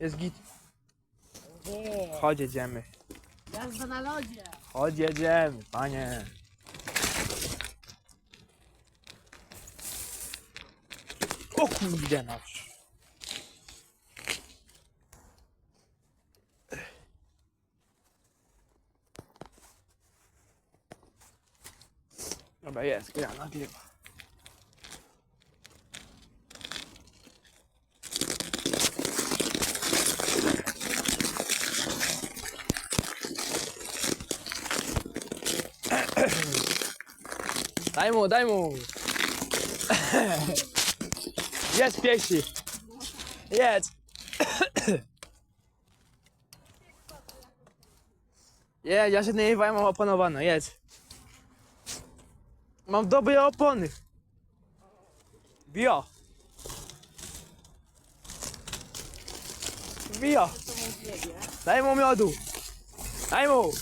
Jest git. Chodź, jedziemy. Jazda na lodzie. Chodź, jedziemy, panie. O kurde nasz. Dobra, jest, gra nagrywa. Daj mu, daj mu. Jest piesi. Jedz. Jedź, ja się nie mam opanowane, jedz. Mam dobre opony. Bio. Bio. Daj mu miodu. Daj mu.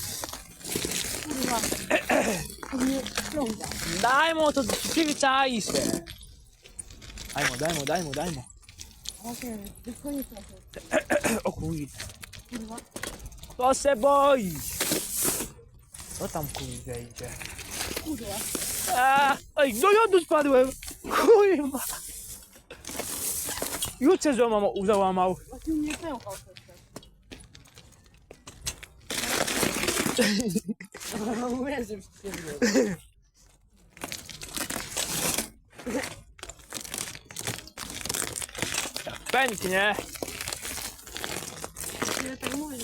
Kurwa. Nie ściąga. Daj mu, to przywitaj się. Daj mu, daj mu, daj mu, daj mu. Właśnie, tylko nie proszę. O kurde. Kurwa. To se boi. Co tam kurde idzie? Kurwa. A, oj, do lodu spadłem. Kurwa. Już się złamał, załamał. Właśnie mnie pęchał Mówię, że się Pęknie. Ja tak mówię,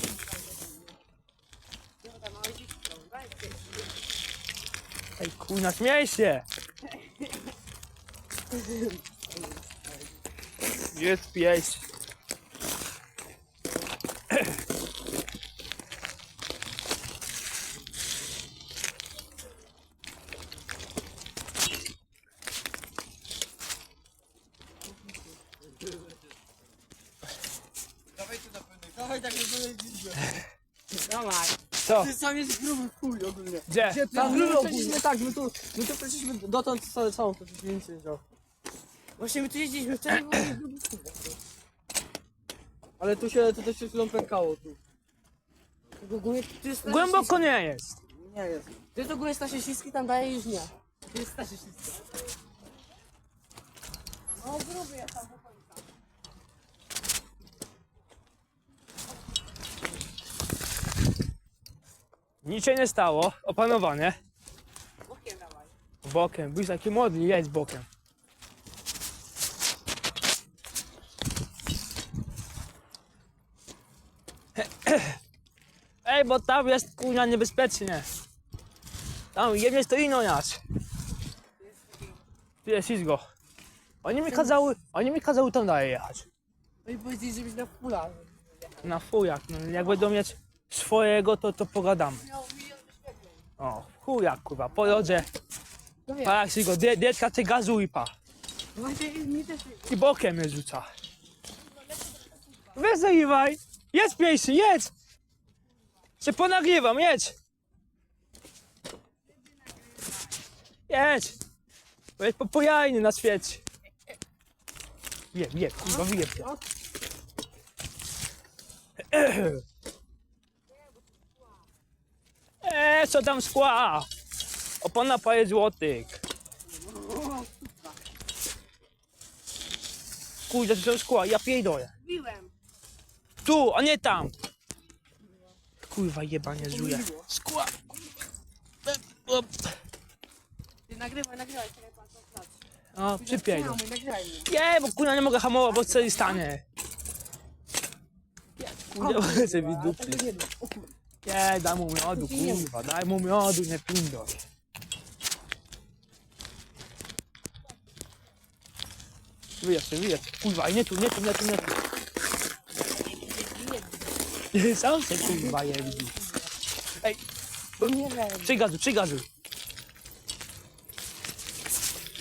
Ej, kurna, śmiej się. Jest pies. Dawaj. Co? Ty sam jest gruby w chuj ogólnie. Gdzie? Tam gruby my ogólnie. przeszliśmy tak, my tu, my tu przeszliśmy dotąd całe całą, to już nic nie wiedział. Właśnie my tu jeździliśmy wczoraj, bo nie gruby Ale tu się, to też się chwilą pękało tu. Ogólnie tu jest Głęboko nie jest. Nie jest. Tu jest ogólnie Stasiu Śliski, tam daje już nie. Tu jest Stasiu Śliski. No gruby jest tam Nic się nie stało. Opanowane. Bokiem dawaj. Bokiem. Byś taki modny, jedź bokiem. Ej, bo tam jest kurna niebezpiecznie. Tam jednie stoi noniacz. Tu jest ślizgo. Oni mi kazały, oni mi kazały tam dalej jechać. No i powiedzieli, żebyś na fularze. Na fujak, no jak będą mieć swojego, to to pogadamy. O, chujak kurwa, po drodze, No wiem. pa jak się go, die- dietka ty gazuj pa. Też I bokiem mnie rzuca. Weź zaiwaj. Jedź piejszy, jedź. Się ponagrywam, jedź. Jedź. Bo jest popojajny na świecie. Wiem, wiem, kurwa, wiem. Eee, co tam skła? Opona paje złotych. Kurde, to są skła, ja pierdolę. Mówiłem. Tu, a nie tam. Kurwa jebanie żuje. Skła. Op. Ty nagrywaj, nagrywaj, czekaj pan co plac. O, nagrywaj mnie. Nie, bo kurwa nie mogę hamować, bo co stanę. Kurde, sobie było. O kurwa. Nie, daj mu miodu, kurwa, daj mu miodu, nie pindol. Wyjedź, wyjedź. Kurwa, nie tu, nie tu, nie tu, nie tu. Sam się kurwa je widzi. Ej, Nie wiem.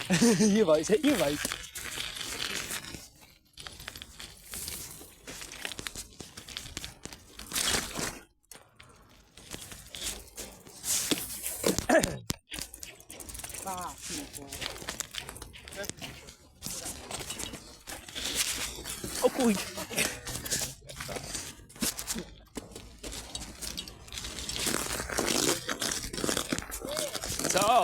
Iwaj się, iwaj. Pa, O kuj. Co?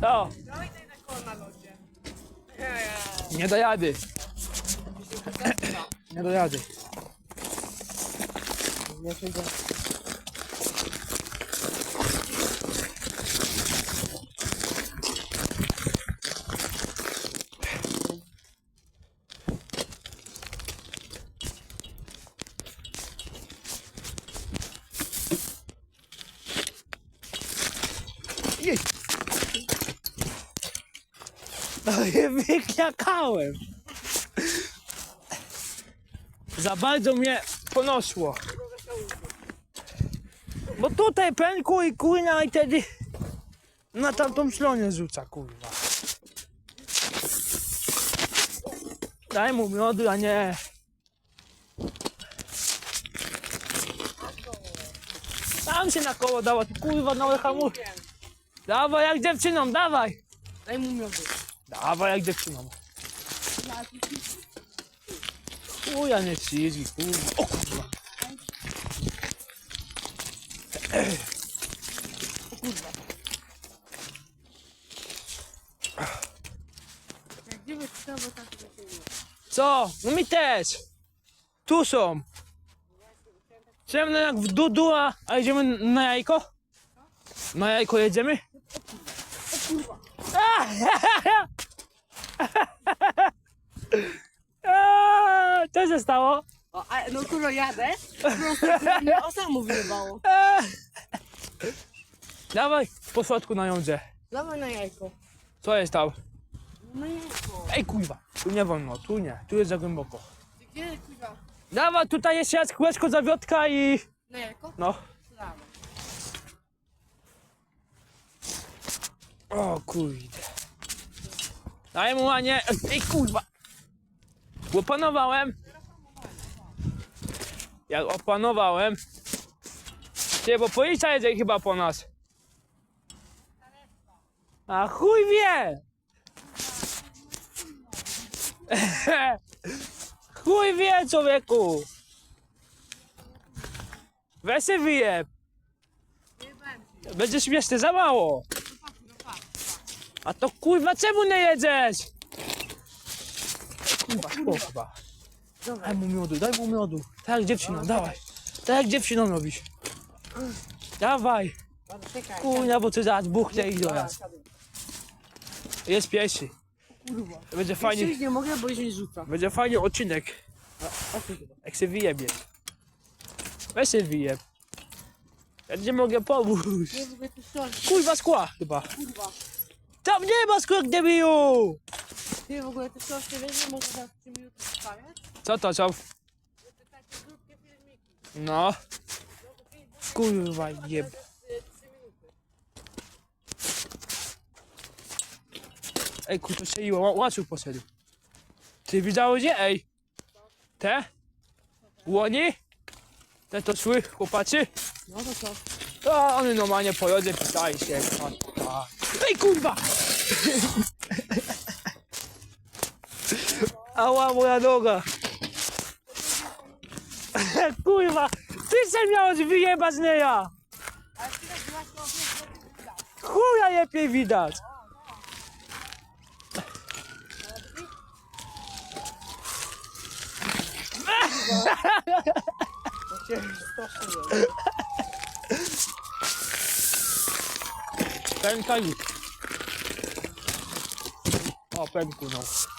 Co? Nie do jady. Nie do jady. Nie przyjdę. Jej. No i Za bardzo mnie ponosło. Bo tutaj pękło i kurna i wtedy na tamtą stronę rzuca kurwa. Daj mu miodu, a nie. Tam się na koło dała, ty kurwa na hamur. Dawaj jak dziewczyną, dawaj. Daj mu miodu. Dawaj jak dziewczyną. Chuja nie kurwa. O kurwa. Gdzie bo tak się nie. Co? No mi też. Tu są. Ciemno jak w dudu, a, jedziemy na jajko? Na jajko jedziemy? A, A, Co się stało? O, a, no kurwa jadę, po prostu mnie o samo wyjebało. Dawaj, po środku na jądrze. Dawaj na jajko. Co jest tam? No jajko. Ej kurwa, tu nie wolno, tu nie, tu jest za głęboko. Gdzie kurwa? Dawaj, tutaj jest raz kółeczko zawiotka i... Na jajko? No. Dawaj. O kurde. Daj mu, a nie... Ej kurwa. Opanowałem. Jak opanowałem. Ty, bo policja jedzie chyba po nas. A chuj wie. chuj wie, człowieku. Weź się wyjeb. Będzie śmieszne za mało. A to kurwa czemu nie jedziesz? Kurwa, kurwa. Daj mu miodu, daj mu miodu. Tak jak dziewczyną, dawaj. Tak jak dziewczyną robisz. Dawaj. Czekaj. Kurwa, bo ty zaraz buchnie i do nas. Jest pieszy. Kurwa. Będzie Fajnie. fajnie, nie mogę, bo się rzuca. będzie fajnie odcinek. O ty chyba. Jak się wyjebie. Weź się wyjeb. Ja nie mogę pomóc. Ty coś. Kurwa skła chyba. Kurwa. Tam nie ma skór, debilu! Ty w ogóle ty coś nie wiesz, że mogę za 3 minuty? Co to, co? To takie krótkie filmiki. No. Kurwa jeb. Y, 3 minuty. Ej, kurwa strzeliło, łaciu poszedł. Ty widziałeś gdzie? Ej. Te? Łoni? Te to szły, chłopacy? No to co? A one normalnie po jodzie pytali się. Ej, kurwa! Ała, moja noga. kurwa, ty się miałeś wyjebać, nie ja. Chuja lepiej widać. Pękalik. O, pęku, no.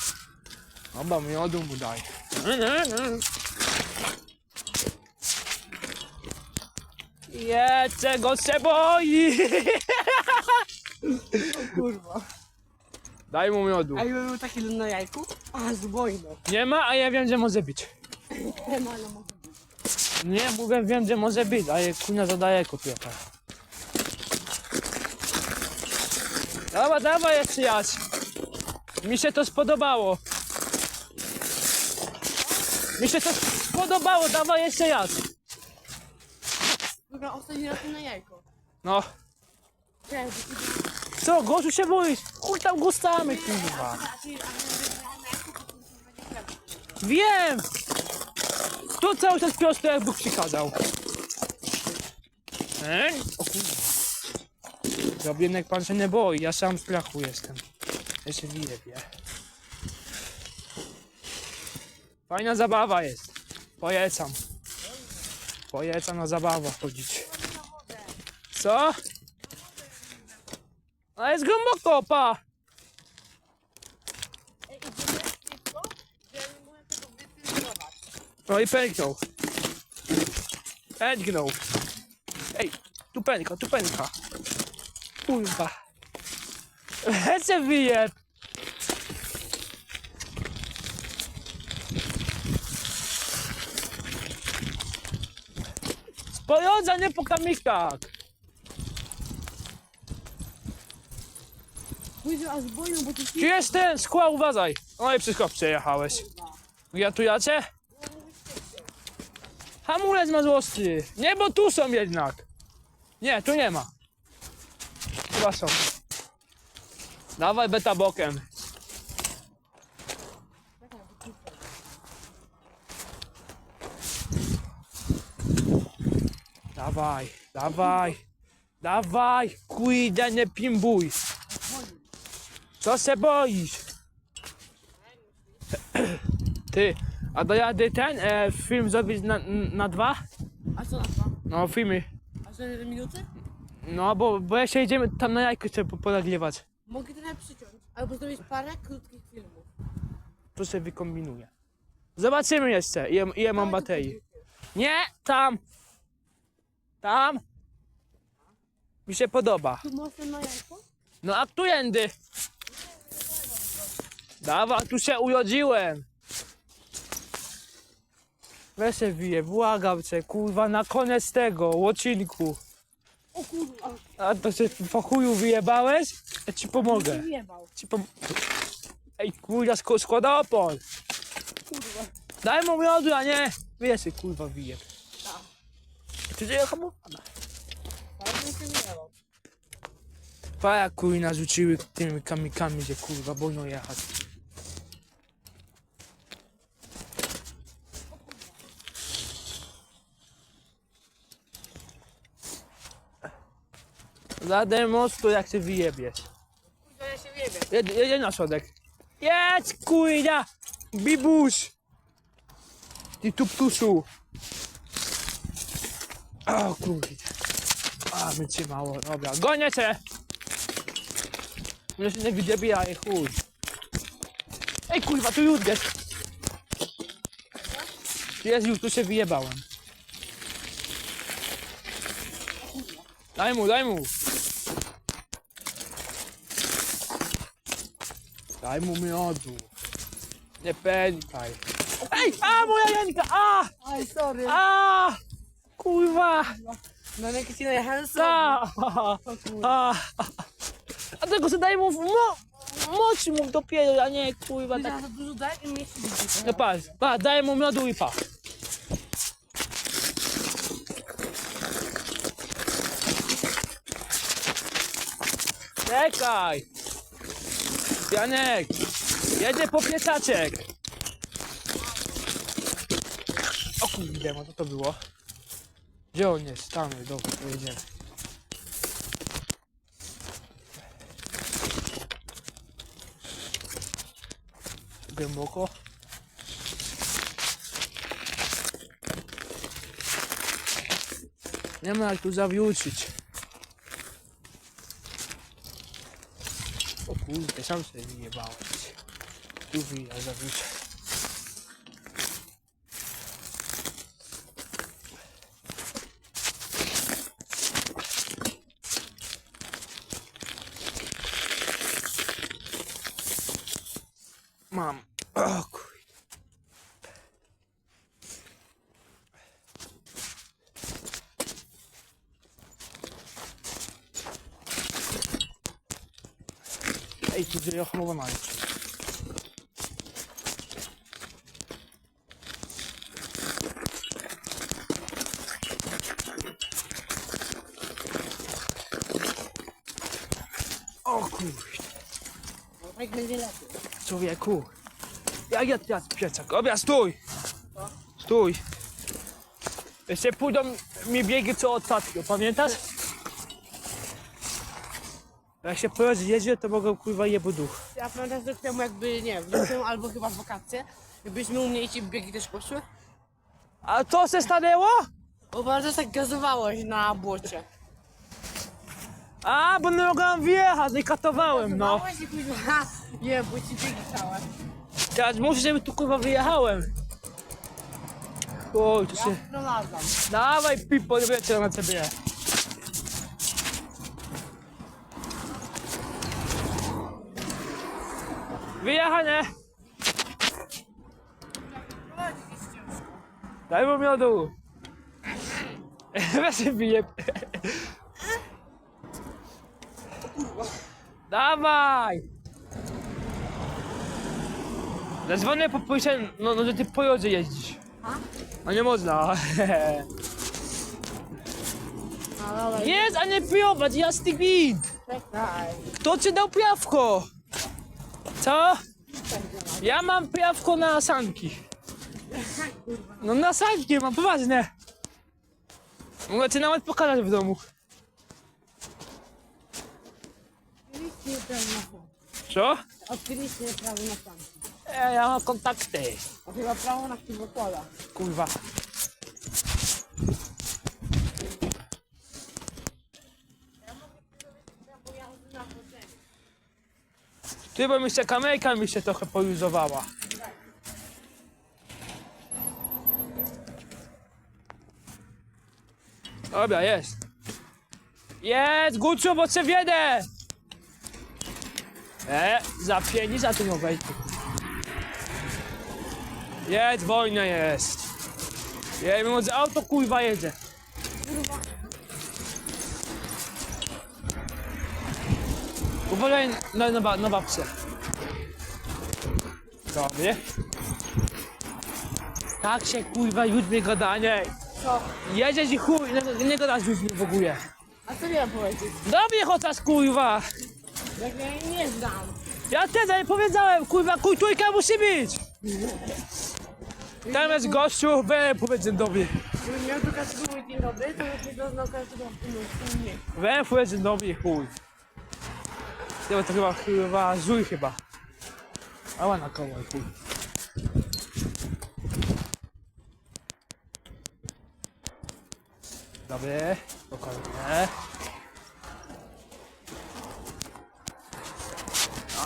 Chyba miodu mu daj. Je, czego się boi? Kurwa. Daj mu miodu. A jakby był taki na jajku? A, z wojną. Nie ma, a ja wiem, gdzie może być. Normalna może być. Nie, mówię, wiem, gdzie może być, a je kunia zadaje kopieta. Dawaj, dawaj jeszcze raz. Mi się to spodobało. Mi się to spodobało, dawaj jeszcze raz. Kurwa, ostatni raz na jajko. No, Co, głosu się boisz? Chuj tam głosami, kurwa. Wiem! Kto cały czas prosto jak Bóg przykazał? E? O kurwa. Zabiednek pan się nie boi, ja sam w strachu jestem. Ja się wie. Fajna zabawa jest. Polecam. Polecam na zabawę chodzić. Co? A jest głęboko, pa! No i pęknął. Pęknął. Ej, tu pęka, tu pęka. Kurwa. Lecę wyjeb. Spojąca, nie po kamikach. Pójdę aż boją, bo ty Czy jest ten? Skła, uważaj. No i wszystko przejechałeś. Gratulacie? Hamulec ma złosty. Nie, bo tu są jednak. Nie, tu nie ma. Chyba są. Dawaj beta bokiem. Dawaj, dawaj, dawaj, kujdę, nie pimbuj. Co se boisz? Ty, a dojady ten e, film zrobić na, na dwa? A co na dwa? No, filmy. A 4 minuty? No, bo, bo jeszcze idziemy tam na jajko trzeba po- ponagrywać. Mogę trochę przyciąć. Albo zrobić parę krótkich filmów. To sobie wykombinuję. Zobaczymy jeszcze, ile, ile mam baterii. Nie, tam. Tam. Mi się podoba. Tu mocno na jajko? No a którędy? Dawa, tu się urodziłem. Weź się wije, błagam cię, kurwa, na koniec tego, łocinku. O kurwa. A to się po chuju wyjebałeś? Ja ci pomogę. Wyjebał. Ci pom... Ej, kurwa, sk- składa opon. Kurwa. Daj mu miodu, a nie... Wiesz, się, kurwa, wyjeb. Ty hamowana. Paja kurna rzuciły tymi kamikami, że kurwa boją jechać. Zadaj mostu jak ty wyjebiesz. Kurwa, ja się wyjebę. Jed, jedzie na środek. Jedź kurna! Bibuś! Ty tuptusu! O kurde. A, my cię mało. Dobra, gonię cię! Mnie się nie wydebijaj, chuj. Ej kurwa, tu już jest. Jest już, tu się wyjebałem. Daj mu, daj mu. Daj mu miodu. Nie pękaj. Ej, a moja Janka, a! Aj, sorry. A! Kurwa! Na jakie ci najechałem sobie. A! A! A tego co daj mu w mo... Moc mu dopiero, a nie kurwa tak. za dużo daj i mnie się widzi. No patrz, patrz, daj mu miodu i pa. Czekaj! Janek! Jedzie po piecaczek! O kurde, no co to było? Gdzie on jest? Tam dobra, pojedziemy. Głęboko. Nie ma jak tu zawiuczyć. O kurde, sam sobie wyjebałeś. Tu wyja, zawiuczę. Mam. O kuj. Ej, tu dzieje ochromowana już. O kurde, No, tak będzie lepiej. Człowieku. Jak ja teraz piecak? Obia, stój! Stój! Jeszcze pójdą mi biegi co ostatnio, pamiętasz? Jak się pojedzie, jedzie, to mogą kurwa jebo duch. Ja pamiętam rok temu jakby, nie wiem, rok temu albo chyba w wakacje, jakbyśmy u mnie i ci biegi też poszły. A to się stanęło? Bo bardzo tak gazowałeś na błocie. A, bo nie mogłem wjechać i katowałem, no. I kuźwa, nie, bo ci biegi całe. Teraz muszę, żeby tu kurwa wyjechałem. Oj, tu Ja się... Dawaj pipo, nie wiecie na ciebie. Wyjechanie! Daj mu miodu! Weź się bije. Dawaj! Zadzwonię po policję, no, no że ty po jodzie jeździsz. No nie można. No dobra, Jest, a nie pijować, jasny gwint! czekaj. Kto ci dał pijawko? Co? Ja mam pijawko na sanki. No na sanki mam, poważnie. Mogę ci nawet pokazać w domu. Odkryliście prawo na sam. Co? Odkryliście prawo na sam. E, ja mam kontakty. To chyba prawo na piwokola. Kurwa. Ty, bo mi się kamejka mi się trochę poluzowała. Dobra, jest. Jest, Guciu, bo cię wiedę! E, za pięć, za nie wejdę. Jest, wojna jest. Ja mimo, że auto kurwa jedzie. Uważaj na, na, ba- na. Dobry. Tak się kurwa nie gadanie. Co? Jedziesz i chuj, nie, nie gadasz już w ogóle. A co miałem powiedzieć? Dobry chociaż kurwa. Jak ja jej nie znam. Ja też nie powiedziałem, kurwa, kulturka musi być. Tam jest gościu, we powiedz dzień dobry. Gdybym miał każdego mój dzień dobry, to bym się doznał każdego w mnie. We powiedz dzień dobry, chuj. Ja to chyba, chyba, żuj chyba. Ała na koło, chuj. Dobry, spokojnie.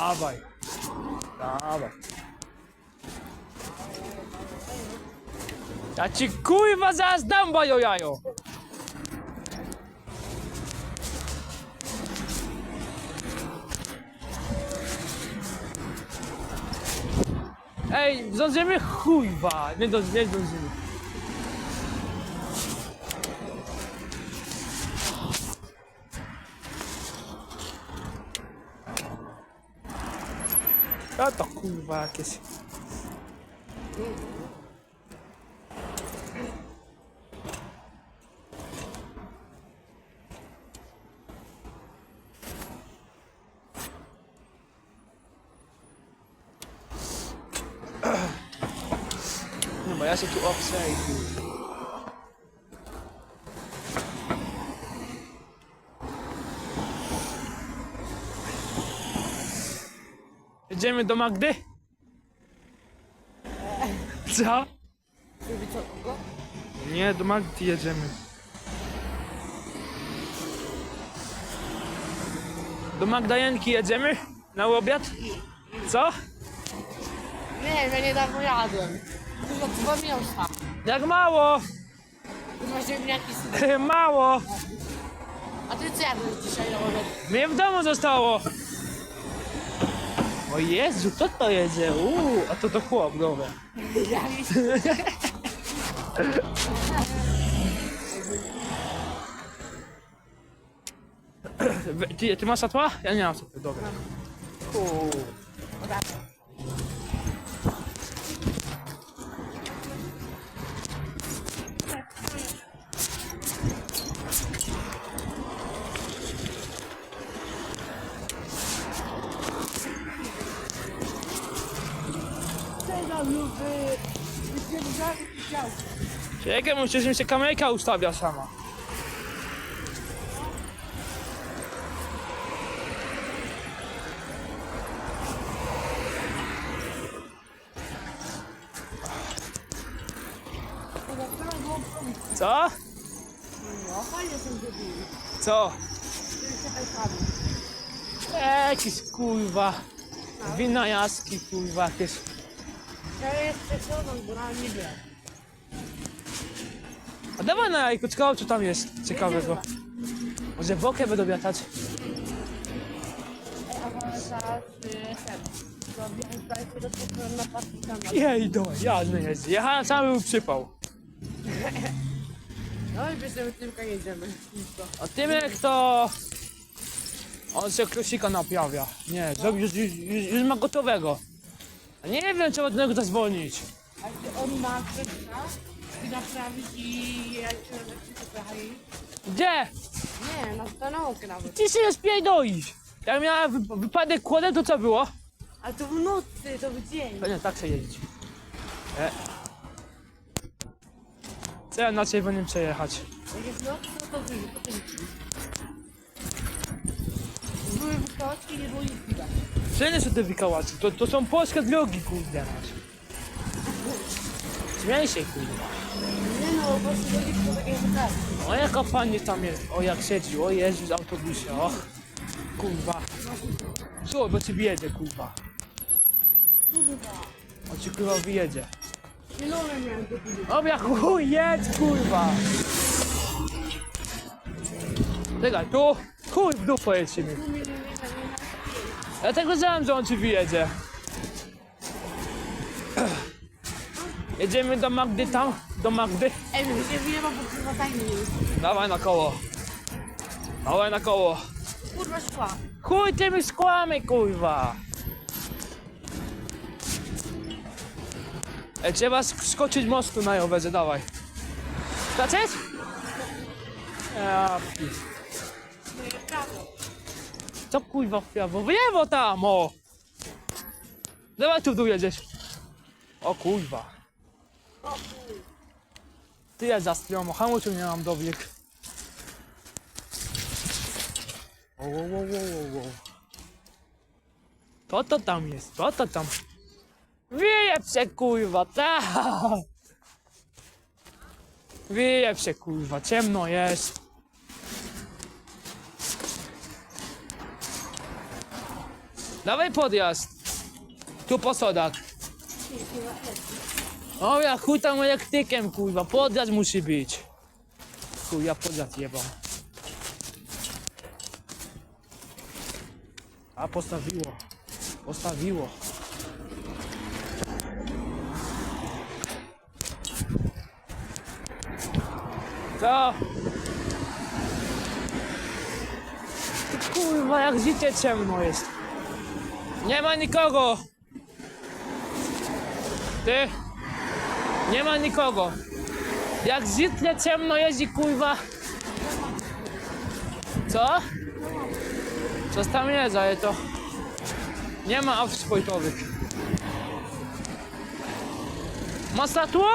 Dawaj. Dawaj. Ja ci kurwa zaraz dam bajo jajo. Ej, zdążymy chujwa. Nie, do, nie zdążymy. A to kurwa jakieś. No bo ja się tu obsejdę. Jedziemy do Magdy? Co? Lubi co kogo? Nie, do Magdy jedziemy. Do Magdajenki jedziemy? Na obiad? Co? Nie ja niedawno jadłem. Dużo dwa mięsa. Jak mało! Dwa ziemniaki z... Mało! A ty co jadłeś dzisiaj na obiad? Mnie w domu zostało! O Jezu, kto to jedzie? Uuu, a to to chłop, Wy- Ty, ty masz satła? Ja nie mam satła, dobra. Uuu. Czekaj, że mi się kamerka ustawia sama. Co? No, fajnie są zrobili. Co? Jakiś kurwa. Wina jaski kurwa jakieś. Ja bo nie. A dawaj na jajko, ciekawe co tam jest ciekawego. Może bokę będą wiatać. A y, ten. Zrobię tutaj na partyzana. Jej, do, ja nie jest. Jechałem cały był przypał. No i bierzemy tylko jedziemy. A Tymek to... On się krosika naprawia. Nie, zrobił już, już, już, już ma gotowego. A nie wiem, trzeba do niego zadzwonić. A czy on ma wszystko i naprawić i jak się na trochę Gdzie? Nie, na stanąłkę nawet. Ty się nie spierdolisz. Jak miałem wy, wypadek kładem, to co było? A to w nocy, to w dzień. To nie, tak się jeździ. E. Co ja inaczej będę przejechać? Jak jest noc, no to wyjdzie, wysoki, nie było nic widać. Co nie są te wikałacy? To, to są polskie drogi, kurde masz. Śmiej się, kurwa. Nie no, po prostu ludzi, to takie wydaje. O jaka pani tam jest, o jak siedzi, o jeździ z autobusie, och. Kurwa. Co, bo ci wyjedzie, kurwa. Kurwa. On ci kurwa wyjedzie. Zielone miałem do góry. Dobra, chuj, jedź, kurwa. Czekaj, tu, chuj w dupę. Tu mnie nie nie Ja tak wiedziałem, że on ci wyjedzie. Jedziemy do Magdy tam, do Magdy. Ej, mi się wyjeba, bo kurwa tajny jest. Dawaj na koło. Dawaj na koło. Kurwa szła. Chuj tymi skłamy, kurwa. Ej, trzeba sk- skoczyć mostu na rowerze, dawaj. Skaczeć? Ja, pi- To jest prawo. Co kurwa w prawo? W lewo tam, o! Dawaj tu w dół jedziesz. O kurwa. Ty jest za stromo, hamulców nie mam dobieg. O, o, o, o, o. To to tam jest, to to tam. Wieje się kurwa, ta. Wieje się kurwa, ciemno jest. Dawaj podjazd. Tu po. O ja chuj tam elektrykiem kurwa, podjazd musi być. Chuj, ja podjazd jebam. A postawiło. Postawiło. Co? Kurwa, jak życie ciemno jest. Nie ma nikogo. Ty? Nie ma nikogo. Jak życie ciemno jeździ, kurwa. Co? Coś tam jest, ale to... Nie ma aut sportowych. Ma statło?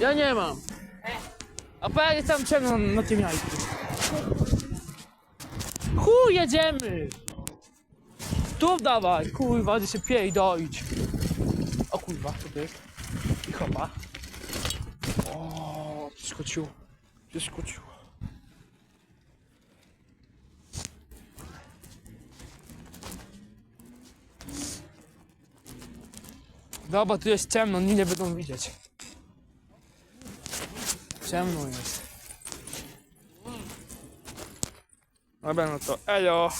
Ja nie mam. A pojedzie tam ciemno na tym jajku. Chuj, jedziemy! Tu dawaj, kurwa, gdzie się pierdolić. O kurwa, to jest? I chopa. O, przeskoczył. Przeskoczył. Dobra, tu jest ciemno, oni nie będą widzieć. Ciemno jest. Dobra, no to elo.